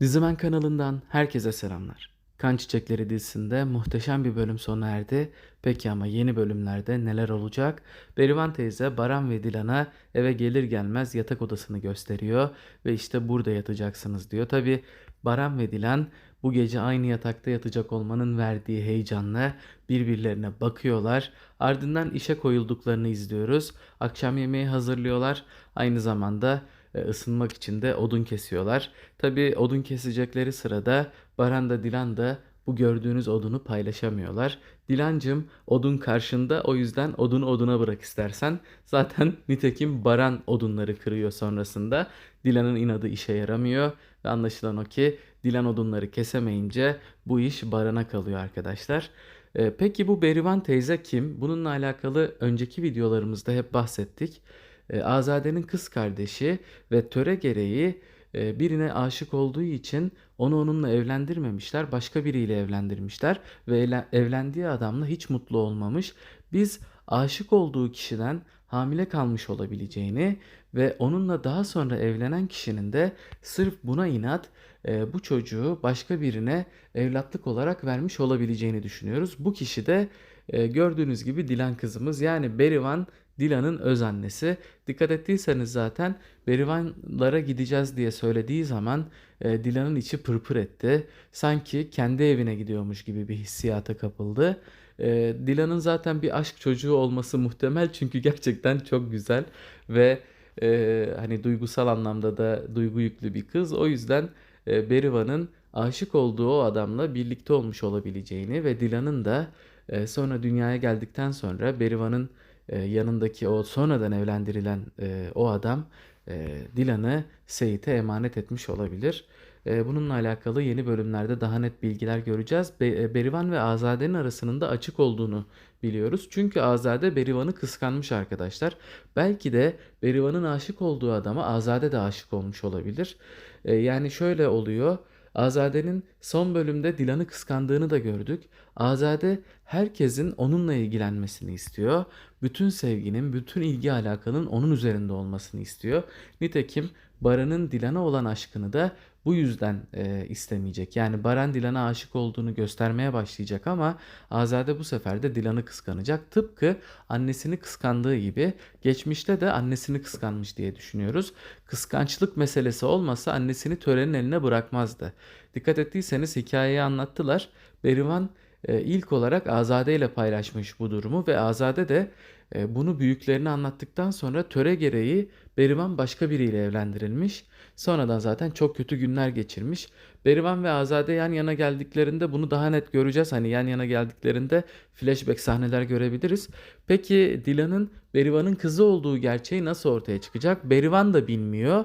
Dizimen kanalından herkese selamlar. Kan Çiçekleri dizisinde muhteşem bir bölüm sona erdi. Peki ama yeni bölümlerde neler olacak? Berivan teyze Baran ve Dilan'a eve gelir gelmez yatak odasını gösteriyor ve işte burada yatacaksınız diyor. Tabi Baran ve Dilan bu gece aynı yatakta yatacak olmanın verdiği heyecanla birbirlerine bakıyorlar. Ardından işe koyulduklarını izliyoruz. Akşam yemeği hazırlıyorlar. Aynı zamanda ısınmak için de odun kesiyorlar. Tabii odun kesecekleri sırada Baran da Dilan da bu gördüğünüz odunu paylaşamıyorlar. Dilancım odun karşında o yüzden odunu oduna bırak istersen. Zaten nitekim Baran odunları kırıyor sonrasında. Dilan'ın inadı işe yaramıyor ve anlaşılan o ki Dilan odunları kesemeyince bu iş Baran'a kalıyor arkadaşlar. E, Peki bu Berivan teyze kim? Bununla alakalı önceki videolarımızda hep bahsettik. E, Azade'nin kız kardeşi ve töre gereği e, birine aşık olduğu için onu onunla evlendirmemişler, başka biriyle evlendirmişler ve evlendiği adamla hiç mutlu olmamış. Biz aşık olduğu kişiden hamile kalmış olabileceğini ve onunla daha sonra evlenen kişinin de sırf buna inat e, bu çocuğu başka birine evlatlık olarak vermiş olabileceğini düşünüyoruz. Bu kişi de gördüğünüz gibi Dilan kızımız yani Berivan Dilan'ın öz annesi. Dikkat ettiyseniz zaten Berivanlara gideceğiz diye söylediği zaman e, Dilan'ın içi pırpır etti. Sanki kendi evine gidiyormuş gibi bir hissiyata kapıldı. E, Dilan'ın zaten bir aşk çocuğu olması muhtemel çünkü gerçekten çok güzel ve e, hani duygusal anlamda da duygu yüklü bir kız. O yüzden e, Berivan'ın aşık olduğu o adamla birlikte olmuş olabileceğini ve Dilan'ın da e, sonra dünyaya geldikten sonra Berivan'ın e, yanındaki o sonradan evlendirilen e, o adam e, Dilan'ı Seyit'e emanet etmiş olabilir. E, bununla alakalı yeni bölümlerde daha net bilgiler göreceğiz. Be- e, Berivan ve Azade'nin arasının da açık olduğunu biliyoruz. Çünkü Azade Berivan'ı kıskanmış arkadaşlar. Belki de Berivan'ın aşık olduğu adama Azade de aşık olmuş olabilir. E, yani şöyle oluyor. Azade'nin son bölümde Dilan'ı kıskandığını da gördük. Azade herkesin onunla ilgilenmesini istiyor. Bütün sevginin, bütün ilgi alakanın onun üzerinde olmasını istiyor. Nitekim Baran'ın Dilan'a olan aşkını da bu yüzden e, istemeyecek. Yani Baran Dilan'a aşık olduğunu göstermeye başlayacak ama Azade bu sefer de Dilan'ı kıskanacak. Tıpkı annesini kıskandığı gibi geçmişte de annesini kıskanmış diye düşünüyoruz. Kıskançlık meselesi olmasa annesini törenin eline bırakmazdı. Dikkat ettiyseniz hikayeyi anlattılar. Berivan ilk olarak Azade ile paylaşmış bu durumu ve Azade de e, bunu büyüklerine anlattıktan sonra töre gereği Berivan başka biriyle evlendirilmiş. Sonradan zaten çok kötü günler geçirmiş. Berivan ve Azade yan yana geldiklerinde bunu daha net göreceğiz. Hani yan yana geldiklerinde flashback sahneler görebiliriz. Peki Dilan'ın Berivan'ın kızı olduğu gerçeği nasıl ortaya çıkacak? Berivan da bilmiyor.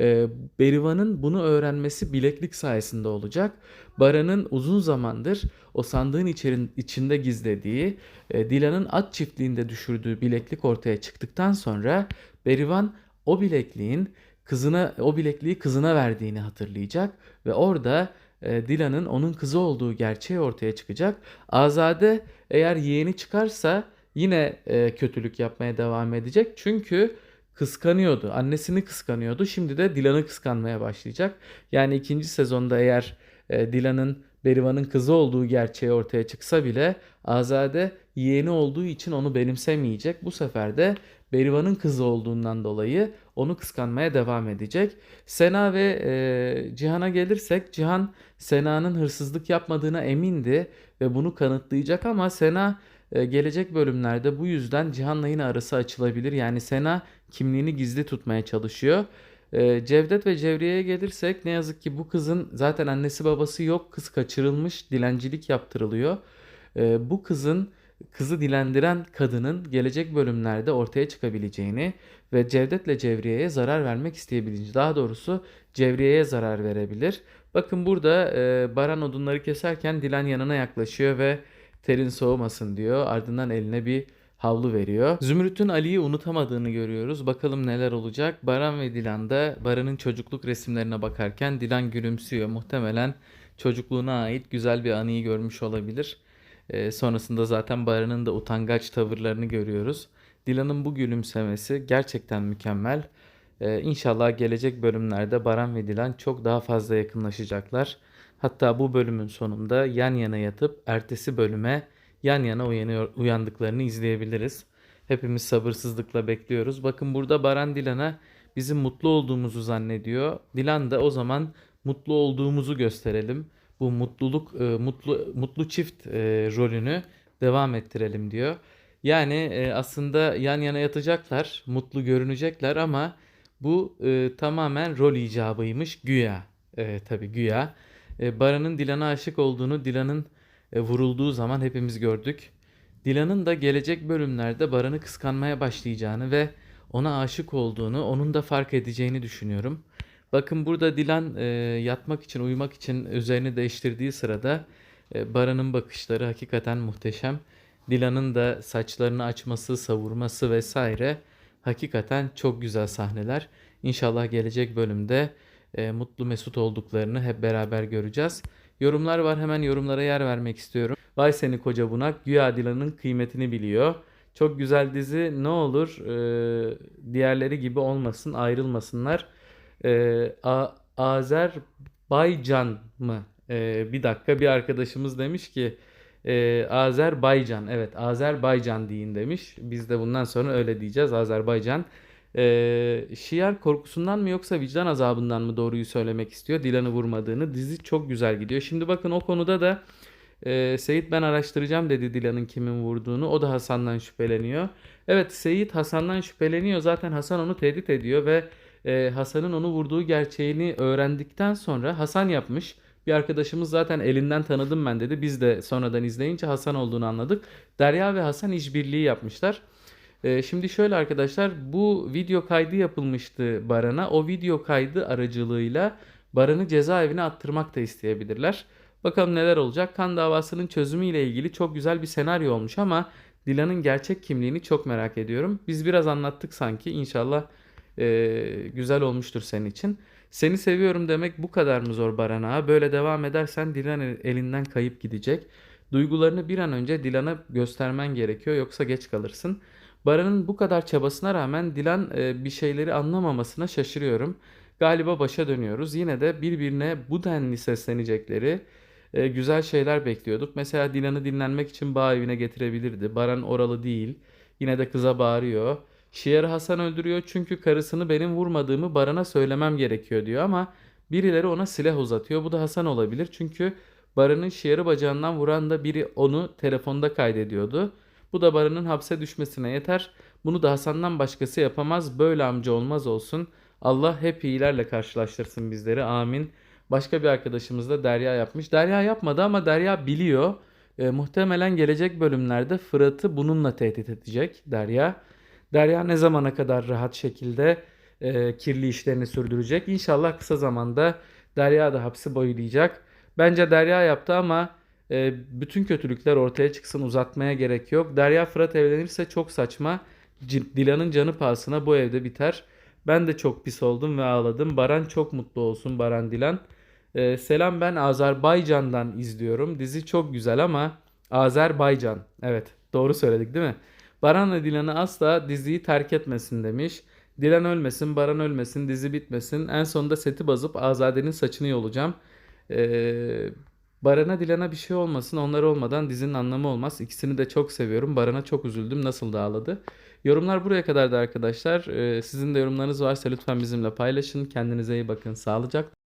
Ee, Berivan'ın bunu öğrenmesi bileklik sayesinde olacak. Baran'ın uzun zamandır o sandığın içerin, içinde gizlediği, e, Dilan'ın at çiftliğinde düşürdüğü bileklik ortaya çıktıktan sonra Berivan o bilekliğin kızına o bilekliği kızına verdiğini hatırlayacak ve orada e, Dilan'ın onun kızı olduğu gerçeği ortaya çıkacak. Azade eğer yeğeni çıkarsa yine e, kötülük yapmaya devam edecek. Çünkü kıskanıyordu. Annesini kıskanıyordu. Şimdi de Dilan'ı kıskanmaya başlayacak. Yani ikinci sezonda eğer e, Dilan'ın Berivan'ın kızı olduğu gerçeği ortaya çıksa bile Azade yeğeni olduğu için onu benimsemeyecek. Bu sefer de Berivan'ın kızı olduğundan dolayı onu kıskanmaya devam edecek. Sena ve e, Cihan'a gelirsek Cihan Sena'nın hırsızlık yapmadığına emindi ve bunu kanıtlayacak ama Sena e, gelecek bölümlerde bu yüzden Cihan'la yine arası açılabilir. Yani Sena kimliğini gizli tutmaya çalışıyor. E, Cevdet ve Cevriye'ye gelirsek ne yazık ki bu kızın zaten annesi babası yok. Kız kaçırılmış, dilencilik yaptırılıyor. E, bu kızın kızı dilendiren kadının gelecek bölümlerde ortaya çıkabileceğini ve Cevdet'le Cevriye'ye zarar vermek isteyebileceğini, daha doğrusu Cevriye'ye zarar verebilir. Bakın burada e, Baran odunları keserken Dilan yanına yaklaşıyor ve terin soğumasın diyor. Ardından eline bir havlu veriyor. Zümrüt'ün Ali'yi unutamadığını görüyoruz. Bakalım neler olacak. Baran ve Dilan da Baran'ın çocukluk resimlerine bakarken Dilan gülümsüyor. Muhtemelen çocukluğuna ait güzel bir anıyı görmüş olabilir. Ee, sonrasında zaten Baran'ın da utangaç tavırlarını görüyoruz. Dilan'ın bu gülümsemesi gerçekten mükemmel. Ee, inşallah gelecek bölümlerde Baran ve Dilan çok daha fazla yakınlaşacaklar. Hatta bu bölümün sonunda yan yana yatıp ertesi bölüme yan yana uyanıyor, uyandıklarını izleyebiliriz. Hepimiz sabırsızlıkla bekliyoruz. Bakın burada Baran Dilan'a bizim mutlu olduğumuzu zannediyor. Dilan da o zaman mutlu olduğumuzu gösterelim. Bu mutluluk e, mutlu mutlu çift e, rolünü devam ettirelim diyor. Yani e, aslında yan yana yatacaklar, mutlu görünecekler ama bu tamamen rol icabıymış güya. E, tabii güya. Baran'ın Dilan'a aşık olduğunu, Dilan'ın e, vurulduğu zaman hepimiz gördük. Dilan'ın da gelecek bölümlerde Baran'ı kıskanmaya başlayacağını ve ona aşık olduğunu, onun da fark edeceğini düşünüyorum. Bakın burada Dilan e, yatmak için, uyumak için üzerini değiştirdiği sırada e, Baran'ın bakışları hakikaten muhteşem. Dilan'ın da saçlarını açması, savurması vesaire hakikaten çok güzel sahneler. İnşallah gelecek bölümde e, mutlu mesut olduklarını hep beraber göreceğiz. Yorumlar var hemen yorumlara yer vermek istiyorum. Vay seni koca bunak güya Dilan'ın kıymetini biliyor. Çok güzel dizi ne olur e, diğerleri gibi olmasın ayrılmasınlar. E, A- Azerbaycan mı? E, bir dakika bir arkadaşımız demiş ki e, Azerbaycan evet Azerbaycan deyin demiş. Biz de bundan sonra öyle diyeceğiz Azerbaycan. E, şiar korkusundan mı yoksa vicdan azabından mı doğruyu söylemek istiyor Dilan'ı vurmadığını. Dizi çok güzel gidiyor. Şimdi bakın o konuda da e, Seyit ben araştıracağım dedi Dilan'ın kimin vurduğunu. O da Hasan'dan şüpheleniyor. Evet Seyit Hasan'dan şüpheleniyor. Zaten Hasan onu tehdit ediyor ve e, Hasan'ın onu vurduğu gerçeğini öğrendikten sonra Hasan yapmış. Bir arkadaşımız zaten elinden tanıdım ben dedi. Biz de sonradan izleyince Hasan olduğunu anladık. Derya ve Hasan işbirliği yapmışlar. Ee, şimdi şöyle arkadaşlar bu video kaydı yapılmıştı Baran'a. O video kaydı aracılığıyla Baran'ı cezaevine attırmak da isteyebilirler. Bakalım neler olacak. Kan davasının çözümüyle ilgili çok güzel bir senaryo olmuş ama Dilan'ın gerçek kimliğini çok merak ediyorum. Biz biraz anlattık sanki. İnşallah e, güzel olmuştur senin için. Seni seviyorum demek bu kadar mı zor Baran ağa? Böyle devam edersen Dilan el- elinden kayıp gidecek. Duygularını bir an önce Dilan'a göstermen gerekiyor yoksa geç kalırsın. Baran'ın bu kadar çabasına rağmen Dilan e, bir şeyleri anlamamasına şaşırıyorum. Galiba başa dönüyoruz. Yine de birbirine bu denli seslenecekleri e, güzel şeyler bekliyorduk. Mesela Dilan'ı dinlenmek için bağ evine getirebilirdi. Baran oralı değil. Yine de kıza bağırıyor. Şiar'ı Hasan öldürüyor çünkü karısını benim vurmadığımı Baran'a söylemem gerekiyor diyor ama birileri ona silah uzatıyor. Bu da Hasan olabilir çünkü Baran'ın Şiar'ı bacağından vuran da biri onu telefonda kaydediyordu. Bu da Baran'ın hapse düşmesine yeter. Bunu da Hasan'dan başkası yapamaz. Böyle amca olmaz olsun. Allah hep iyilerle karşılaştırsın bizleri. Amin. Başka bir arkadaşımız da Derya yapmış. Derya yapmadı ama Derya biliyor. E, muhtemelen gelecek bölümlerde Fırat'ı bununla tehdit edecek Derya. Derya ne zamana kadar rahat şekilde e, kirli işlerini sürdürecek? İnşallah kısa zamanda Derya da hapsi boylayacak. Bence Derya yaptı ama e, bütün kötülükler ortaya çıksın uzatmaya gerek yok. Derya Fırat evlenirse çok saçma. Dilan'ın canı pahasına bu evde biter. Ben de çok pis oldum ve ağladım. Baran çok mutlu olsun Baran Dilan. E, selam ben Azerbaycan'dan izliyorum. Dizi çok güzel ama Azerbaycan. Evet doğru söyledik değil mi? Baran'la Dilan'ı asla diziyi terk etmesin demiş. Dilan ölmesin, Baran ölmesin, dizi bitmesin. En sonunda seti bazıp Azade'nin saçını yolacağım. Ee, Baran'a Dilan'a bir şey olmasın. Onlar olmadan dizinin anlamı olmaz. İkisini de çok seviyorum. Baran'a çok üzüldüm. Nasıl da ağladı. Yorumlar buraya kadardı arkadaşlar. Ee, sizin de yorumlarınız varsa lütfen bizimle paylaşın. Kendinize iyi bakın. Sağlıcakla.